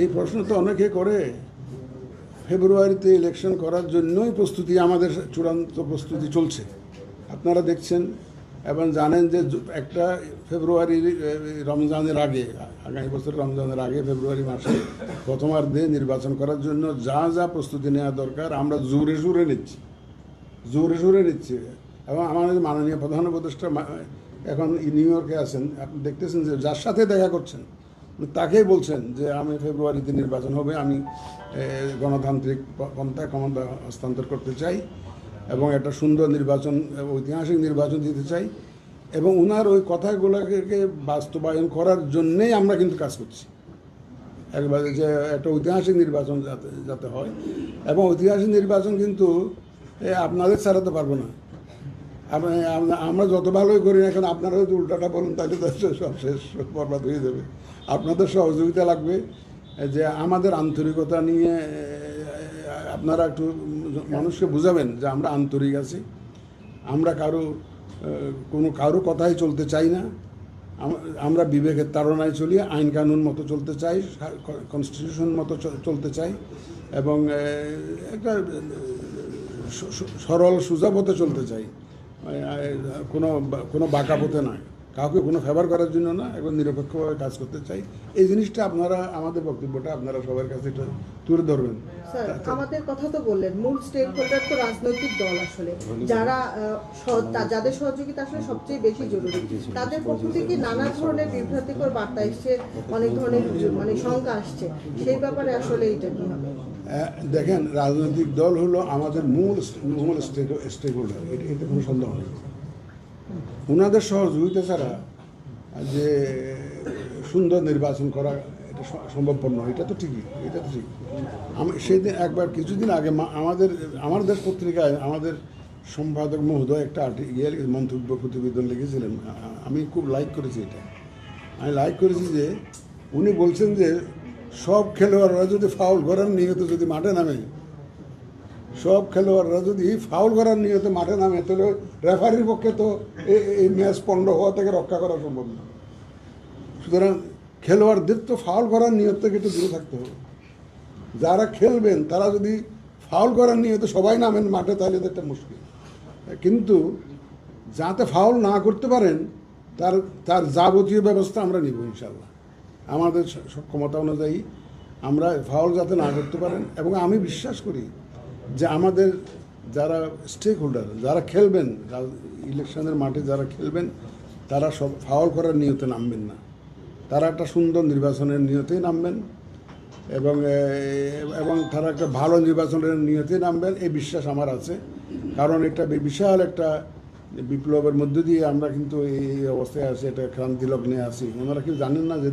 এই প্রশ্ন তো অনেকে করে। ফেব্রুয়ারিতে ইলেকশন করার জন্যই প্রস্তুতি, আমাদের চূড়ান্ত প্রস্তুতি চলছে। আপনারা দেখছেন এবং জানেন যে একটা ফেব্রুয়ারি রমজানের আগে, আগামী বছর রমজানের আগে, ফেব্রুয়ারি মাসে প্রথমার্ধে নির্বাচন করার জন্য যা যা প্রস্তুতি নেওয়া দরকার আমরা জোরে জোরে নিচ্ছি। জোরে জোরে নিচ্ছি। এবং আমাদের মাননীয় প্রধান উপদেষ্টা এখন নিউ ইয়র্কে আছেন। আপনি দেখতেছেন যে যার সাথে দেখা করছেন তাকেই বলছেন যে আমি ফেব্রুয়ারিতে নির্বাচন হবে, আমি গণতান্ত্রিক পন্থায় ক্ষমতা হস্তান্তর করতে চাই এবং একটা সুন্দর নির্বাচন, ঐতিহাসিক নির্বাচন দিতে চাই এবং ওনার ওই কথাগুলোকে বাস্তবায়ন করার জন্যেই আমরা কিন্তু কাজ করছি। একবারে যে একটা ঐতিহাসিক নির্বাচন যাতে যাতে হয় এবং ঐতিহাসিক নির্বাচন কিন্তু আপনাদের ছাড়াতে পারব না। আমরা- যত ভালোই করি না এখন আপনারা যদি উল্টাটা বলুন, তাহলে তো সব শেষ, বরবাদ হয়ে যাবে। আপনাদের সহযোগিতা লাগবে, যে আমাদের আন্তরিকতা নিয়ে, আপনারা একটু মানুষকে বুঝাবেন যে আমরা আন্তরিক আছি। আমরা কারও কোনো কারও কথাই চলতে চাই না। আমরা বিবেকের তাড়নায় চলি, আইন কানুন মতো চলতে চাই কনস্টিটিউশন মতো চলতে চাই, এবং একটা সরল সোজা চলতে চাই। কোনো কোনো বাঁকা পথে নয়। কাউকে কোনো ফেভার করার জন্য না এবং নিরপেক্ষভাবে কাজ করতে চাই। এই জিনিসটা আপনারা আমাদের বক্তব্যটা আপনারা সবার কাছে এটা তুলে ধরবেন। আমাদের কথা তো বললেন মূল স্টেক হোল্ডার তো রাজনৈতিক দল আসলে। যারা যাদের সহযোগিতা আসলে সবচেয়ে বেশি জরুরি। তাদের পক্ষ থেকে নানা ধরনের বিভ্রান্তিকর বার্তা এসছে অনেক ধরনের মানে শঙ্কা আসছে। সেই ব্যাপারে আসলে এটা কি হবে? দেখেন, রাজনৈতিক দল হলো আমাদের মূল মূল স্টেক হোল্ডার এতে কোনো সন্দেহ নেই। ওনাদের সহযোগিতা ছাড়া যে সুন্দর নির্বাচন করা এটা সম্ভবপর নয়, এটা তো ঠিকই, এটা তো ঠিক। আমি সেদিন একবার কিছুদিন আগে আমাদের, আমার দেশ পত্রিকায় আমাদের সম্পাদক মহোদয় একটা ইয়ে মন্তব্য প্রতিবেদন লিখেছিলেন আমি খুব লাইক করেছি এটা। আমি লাইক করেছি যে উনি বলছেন যে সব খেলোয়াড়রা যদি ফাউল করার নিয়ত যদি মাঠে নামে, সব খেলোয়াড়রা যদি ফাউল করার নিয়তে মাঠে নামে, তাহলে রেফারির পক্ষে তো এই ম্যাচ পণ্ড হওয়া থেকে রক্ষা করা সম্ভব না। সুতরাং খেলোয়াড়দের তো ফাউল করার নিয়ত থেকে একটু দূরে থাকতে হবে। যারা খেলবেন, তারা যদি ফাউল করার নিয়তে সবাই নামেন মাঠে, তাহলে তো একটা মুশকিল। কিন্তু যাতে ফাউল না করতে পারেন, তার তার যাবতীয় ব্যবস্থা আমরা নিব ইনশাল্লাহ আমাদের সক্ষমতা অনুযায়ী আমরা ফাউল যাতে না করতে পারেন এবং আমি বিশ্বাস করি যে আমাদের যারা স্টেক হোল্ডার যারা খেলবেন ইলেকশনের মাঠে যারা খেলবেন, তারা সব ফাউল করার নিয়তে নামবেন না। তারা একটা সুন্দর নির্বাচনের নিয়তেই নামবেন এবং এবং তারা একটা ভালো নির্বাচনের নিয়তেই নামবেন, এই বিশ্বাস আমার আছে। কারণ এটা বিশাল একটা বিপ্লবের মধ্য দিয়ে আমরা কিন্তু এই অবস্থায় আছি এটা ক্রান্তি লগ্নে আছি। ওনারা কি জানেন না যে